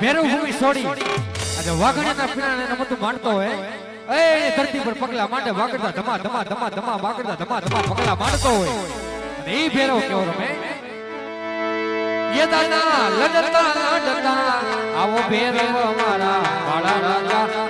ભેરવ ભૂમિ છોડી અને વાઘણીના પીણાને નમતું માનતો હોય. એ ધરતી પર પગલા માંડે વાગડતા ધમા ધમા ધમા ધમા વાગડતા ધમા ધમા પગલા માંડતો હોય. અને એ ભેરવ કેવો રમે? યદાના લડતા લડતા આવો ભેરવ અમારા બાળા રાજા.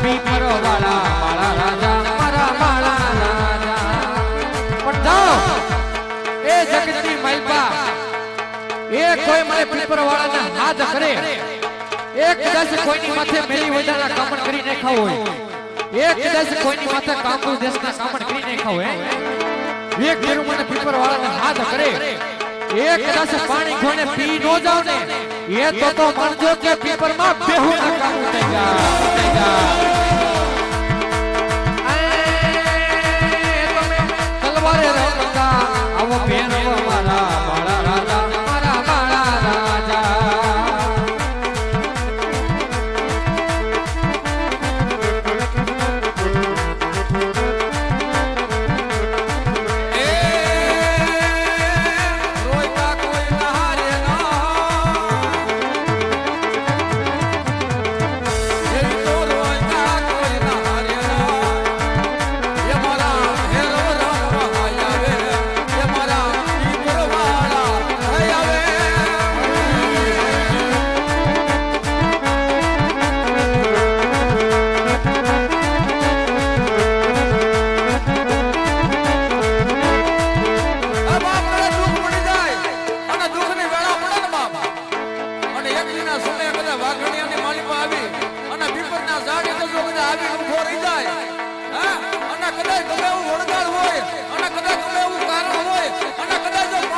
એ જગતની માલપા એ કોઈ મને પીપર વાળાના હાથ કરે. એક કદાચ કોઈની માથે મેલી વજાના કામણ કરી નાખ્યા હોય. એક કદાચ કોઈની માથે કામરૂ દેશના કામણ કરી એક મને પીપર વાળાના હાથ કરે. એક કદાચ પાણી ખોને પી નો જાવ ને ये तो तो मरजो के पेपर में बेहू ना कर હોય ગમે એવું વળગાડ હોય અને કદાચ ગમે એવું કારણ હોય અને કદાચ